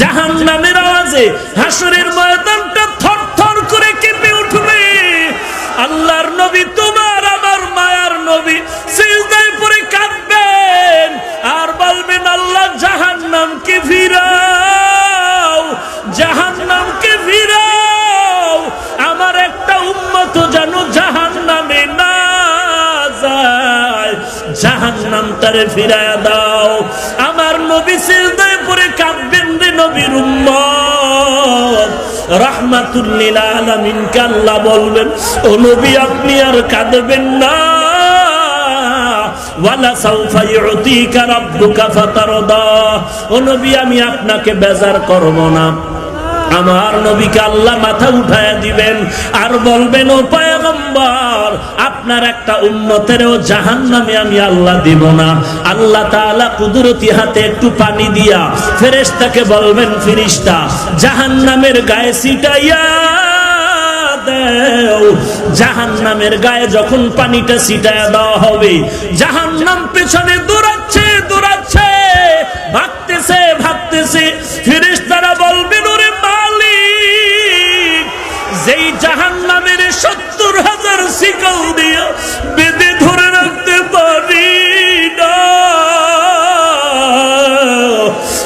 জাহান নামের আওয়াজে হাসরের ময়দানটা থর থর করে কেঁপে উঠবে। আল্লাহর নবী তোমার, আমার মায়ার নবী সিজদায় পড়ে কাঁদবেন। আর বলবেন, আল্লাহ জাহান নামকে ফিরাও জাহান নামকে ফিরাও। আমার একটা উন্মত যেন জাহান নামে না যায়। জাহান নাম তারে ফিরায়া দাও। আমার নবী সিজদায় পড়ে কাঁদবেন রে নবীর রহমাতুল্লিল বলবেন, ও নবী, আপনি আর কাঁদবেন না। আমি আপনাকে বেজার করব না। আমার নবীকে আল্লাহ মাথা উঠায় দিবেন আর বলবেন, ও পয়গম্বর আপনার একটা উন্নতেরও জাহান নামে আমি আল্লাহ দিব না। আল্লাহ তালা কুদরতি হাতে একটু পানি দিয়া ফেরেশতাকে বলবেন ফিরিস্তা জাহান নামের গায়ে সিটাইয়া জাহান নামের গায়ে যখন পানিটা ছিটায় দেওয়া হবে জাহান নাম পেছনে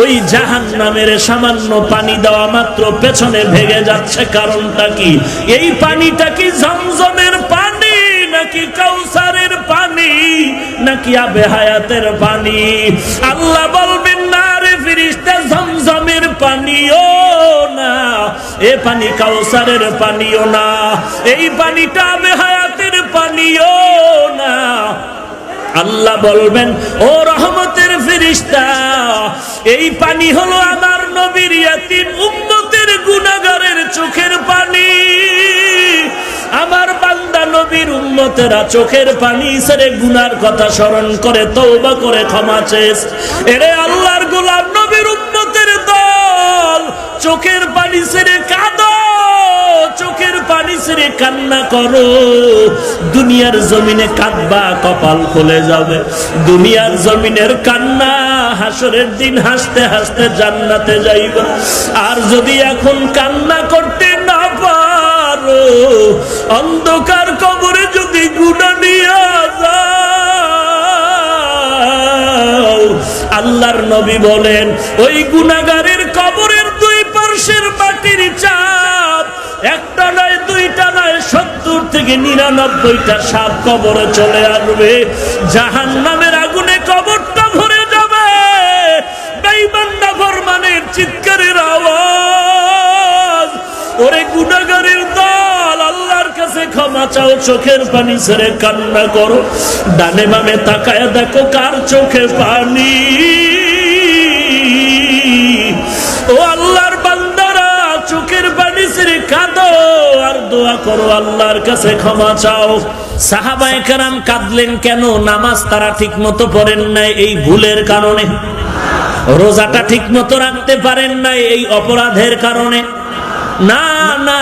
ওই জাহান নামের সামান্য পানি দেওয়া মাত্র পেছনে ভেঙে যাচ্ছে কারণটা কি? এই পানিটা কি জমজমের পানি, নাকি কাউসারের পানি, নাকি আবে হায়াতের পানি? আল্লাহ বলবেন, না রে ফিরিস্তা পানিও না, এ পানি কাউসারের পানিও না, এই পানিটা আবে হায়াতের পানিও না। আল্লাহ বলবেন, ও রহমতের ফিরিস্তা এই পানি হলো আমার নবীর ইয়াতিম উম্মতের গুনাগারের চোখের পানি। আমার বান্দা নবীর উম্মতেরা চোখের পানি ছেড়ে গুনার কথা স্মরণ করে তৌবা করে, ক্ষমা চেস এরে আল্লাহর গোলাম নবীর উম্মতের দল, চোখের পানি ছেড়ে কাঁদো ছেড়ে কান্না করো। দুনিয়ার জমিনে কাঁদবা, কপাল খুলে যাবে। দুনিয়ার জমিনের কান্না হাসরের দিন হাসতে হাসতে জান্নাতে যাইবা। আর যদি এখন কান্না করতে না পারো, অন্ধকার কবরে যদি গুণা নিয়ে যাও, আল্লাহর নবী বলেন, ওই গুনাগারের কবরের দুই পার্শ্বের মাটির চাপ একটা থেকে নিরানব্বইটা সাপ কবরে চলে আসবে। জাহান নামের আগুনে কবরটা ভরে যাবে। ফরমানের চিৎকারের আওয়াজ। ওরে চাও, চোখের পানি ছেড়ে কান্না করো। ডানে দেখো কার চোখে পানি। ও দোয়া করো, আল্লাহর কাছে ক্ষমা চাও। কেরাম কাঁদলেন, কেন? নামাজ তারা ঠিক মতো পড়েন নাই এই ভুলের কারণে। রোজাটা ঠিক মতো রাখতে পারেন নাই এই অপরাধের কারণে। না না,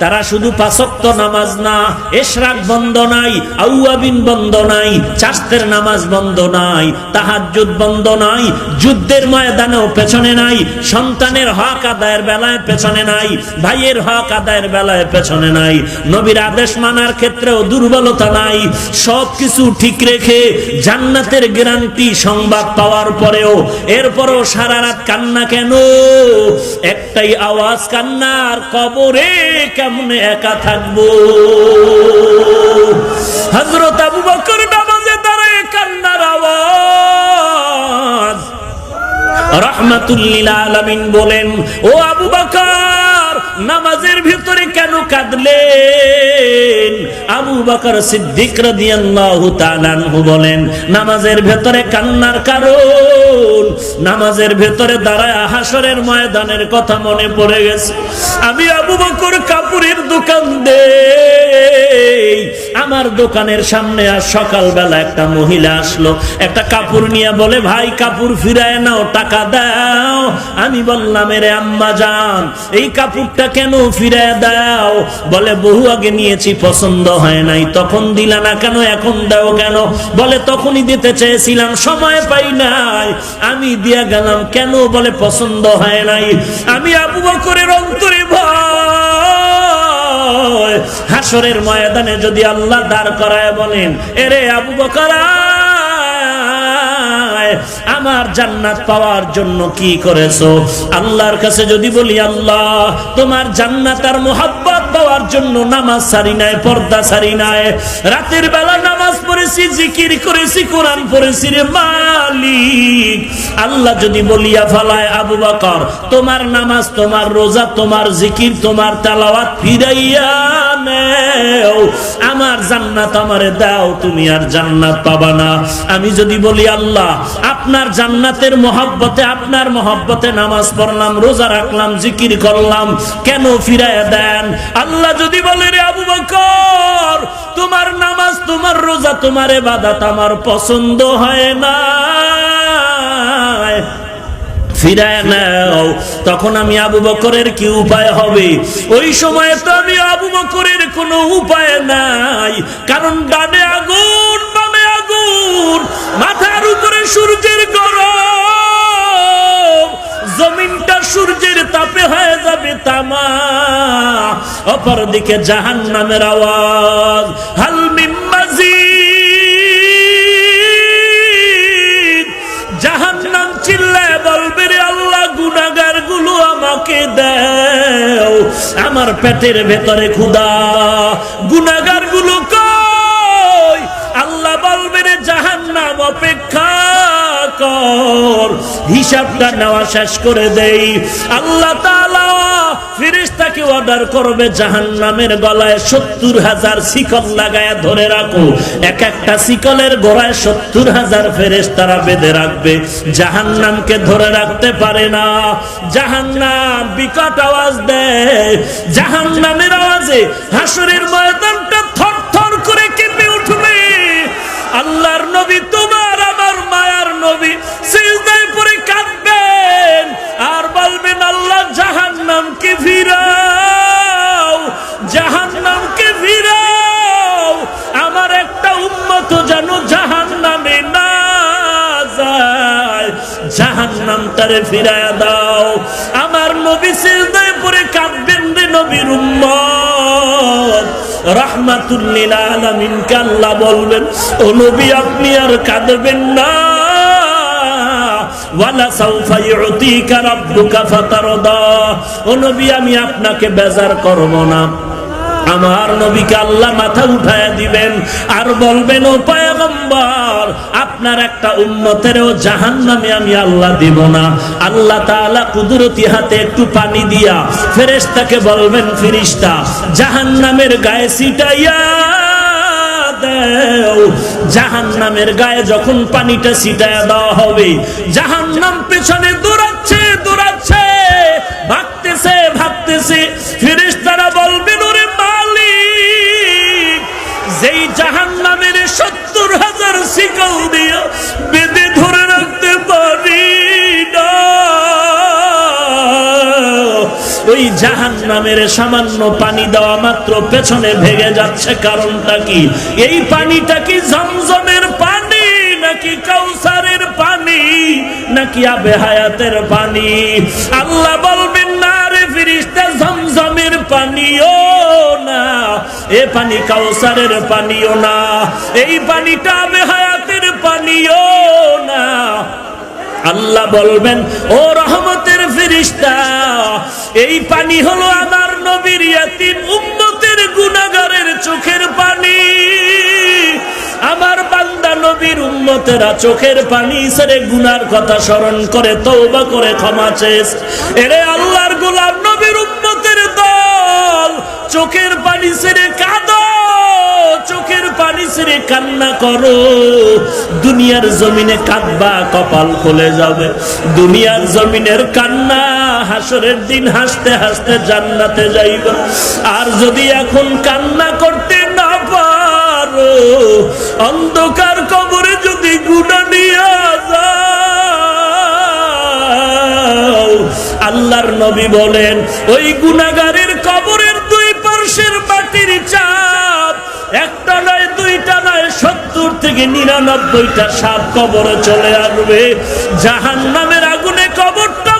তারা শুধু পাঁচক্ত নামাজ না, এশরাক বন্ধ নাই, আউয়াবিন বন্ধ নাই চাস্তের নামাজ বন্ধ নাই, তাহাজ্জুদ বন্ধ নাই যুদ্ধের ময়দানেও পেছনে নাই, সন্তানের হক আদায়ের বেলায় পেছনে নাই, ভাইয়ের হক আদায়ের বেলায় পেছনে নাই। নবীর আদেশ মানার ক্ষেত্রেও দুর্বলতা নাই। সব কিছু ঠিক রেখে জান্নাতের গ্যারান্টি সংবাদ পাওয়ার পরেও, এরপরও সারা রাত কান্না কেন? একটাই আওয়াজ, কান্নার কবরে কেমনে একা থাকব? হজরত রহমাতুল্লিল আলামিন বলেন, ও আবু বকর, নামাজের ভিতরে কেন কাঁদলেন? আবু বকর সিদ্দিক রাদিয়াল্লাহু তাআলা বলেন, নামাজের ভেতরে কান্নার কারণ, নামাজের ভেতরে দাঁড়ায় হাসরের ময়দানের কথা মনে পড়ে গেছে। আমি আবু বকর কাপড়ের দোকান দেই আমার দোকানের সামনে আর সকালবেলা একটা মহিলা আসলো। একটা কাপড় নিয়ে বলে, ভাই, কাপড় ফিরায় নাও, টাকা দাও। আমি বললাম, এরে আম্মা যান এই কাপড়টা কেন ফিরায় দাও? বলে, বহু আগে নিয়েছি, পছন্দ হয় নাই। তখন দিলা না কেন, এখন দাও কেন? বলে, তখনই দিতে চেয়েছিলাম, সময় পাই নাই। আমি দিয়া গেলাম, কেন? বলে, পছন্দ হয় নাই। আমি আবু বকরের অন্তরে হাসরের ময়দানে যদি আল্লাহ দাঁড় করায় বলেন, এরে আবু বকরা আমার জান্নাত পাওয়ার জন্য কি করেছ? আল্লাহর কাছে যদি বলি, আল্লাহ, তোমার জান্নাত আর মোহাব্বত পাওয়ার জন্য নামাজ সারি নাই, পর্দা সারি নাই, রাতের বেলা পড়েছি, জিকির করেছি, কোরআন পড়েছি রে মালিক। আল্লাহ যদি বলিয়া ফালায়, আবু বকর, তোমার নামাজ, তোমার রোজা, তোমার জিকির, তোমার তালাওয়াত ফিরাইয়া নেও। আমার জান্নাত আমারে দাও, তুমি আর জান্নাত পাবা না। আমি যদি বলি, আল্লাহ, আপনার জান্নাতের মহব্বতে, আপনার মহব্বতে নামাজ পড়লাম, রোজা রাখলাম, জিকির করলাম, কেন ফিরাইয়া দেন? আল্লাহ যদি বলে, রে আবু বকর, তোমার নামাজ, তোমার রোজা তোমার এবাদাত আমার পছন্দ হয় না। তখন আমি আবু বকরের কি উপায় হবে? ওই সময় তো আমি আবু বকরের কোনো উপায় নাই। কারণ ডানে আগুন, বামে আগুন, মাথার উপরে সূর্যের গরম। জমিনটা সূর্যের তাপে হয়ে যাবে তামা। অপর দিকে জাহান নামের আওয়াজ। হালমিম দাও। আমার পেটের ভেতরে ক্ষুদা গুনাগারগুলো কই? আল্লাহ বলবে জাহান নাম অপেক্ষা কর। হিসাবটা নেওয়া শেষ করে দেই। আল্লাহ তাআলা ফিরিস্তাকে অর্ডার করবে জাহান্নামের গলায় সত্তর হাজার শিকল লাগায় ধরে রাখো। এক একটা শিকলের গোড়ায় সত্তর হাজার ফেরেস্তারা বেঁধে রাখবে। জাহান্নামকে ধরে রাখতে পারে না। জাহান্নাম বিকট আওয়াজ দেয়। জাহান্নামের আওয়াজে হাসরের ময়দানটা থর থর করে কেঁপে উঠবে। আল্লাহর নবী তোমার, আমার মায়ার নবী। সিজদায় পড়ে কাঁদবেন। তারে ফিরায়া দাও। আমার নবী সিজদায় পড়ে কাঁদবেন রে নবীর উম্মত। রাহমাতুল্লিল আলামিনকে আল্লাহ বলবেন, ও নবী, আপনি আর কাঁদবেন না। আমি আপনাকে বেজার করব না। আমার নবীকে আল্লাহ মাথা উঠায় দিবেন আর বলবেন, ও পয়গম্বর, আপনার একটা উম্মতেরও জাহান্নামে আমি আল্লাহ দিব না। আল্লাহ তাআলা কুদরতি হাতে একটু পানি দিয়া ফেরেশতাকে বলবেন ফিরিস্তা জাহান্নামের গায়ে ছিটাইয়া দেও। জাহান্নামের গায়ে যখন পানিটা ছিটায় দেওয়া হবে, জাহান্নাম পেছনে দৌড়াচ্ছে হাজার শিকল দিয়ে বেঁধে ধরে রাখতে পারি ওই জাহান নামের সামান্য পানি দেওয়া মাত্র পেছনে ভেগে যাচ্ছে কারণটা কি? এই পানিটা কি জমজমের পানি, নাকি কাউসারের পানি, নাকি আবে হায়াতের পানি? আল্লাহ বলবেন, না রে ফিরিস্তা জমজমের পানিও না। এ পানি কাউসারের পানিও না, এই পানিটা আবে হায়াতের পানিও না। আল্লাহ বলবেন, ও রহমতের ফিরিস্তা এই পানি হলো আমার নবীর ইয়াতিম উম্মতের গুনাগারের চোখের পানি। আমার বান্দা নবীর উম্মতেরা চোখের পানি ছেড়ে গুনার কথা স্মরণ করে তৌবা করে ক্ষমা চেস এরে আল্লাহর গোলাম নবীর উম্মতের দল চোখের পানি ছেড়ে কাঁদো, চোখের পানি ছেড়ে কান্না করো। দুনিয়ার জমিনে কাঁদবা, কপাল খুলে যাবে। দুনিয়ার জমিনের কান্না হাসরের দিন হাসতে হাসতে জান্নাতে যাইবা। আর যদি এখন কান্না করতে না পারো, অন্ধকার কবরে যদি গুণা নিয়ে যাও, আল্লাহর নবী বলেন, ওই গুনাগারের কবরের দুই বাতির চাপ একটা নয়, দুইটা নয়, সত্তর থেকে নিরানব্বইটা সাপ কবরে চলে আসবে। জাহান নামের আগুনে কবরটা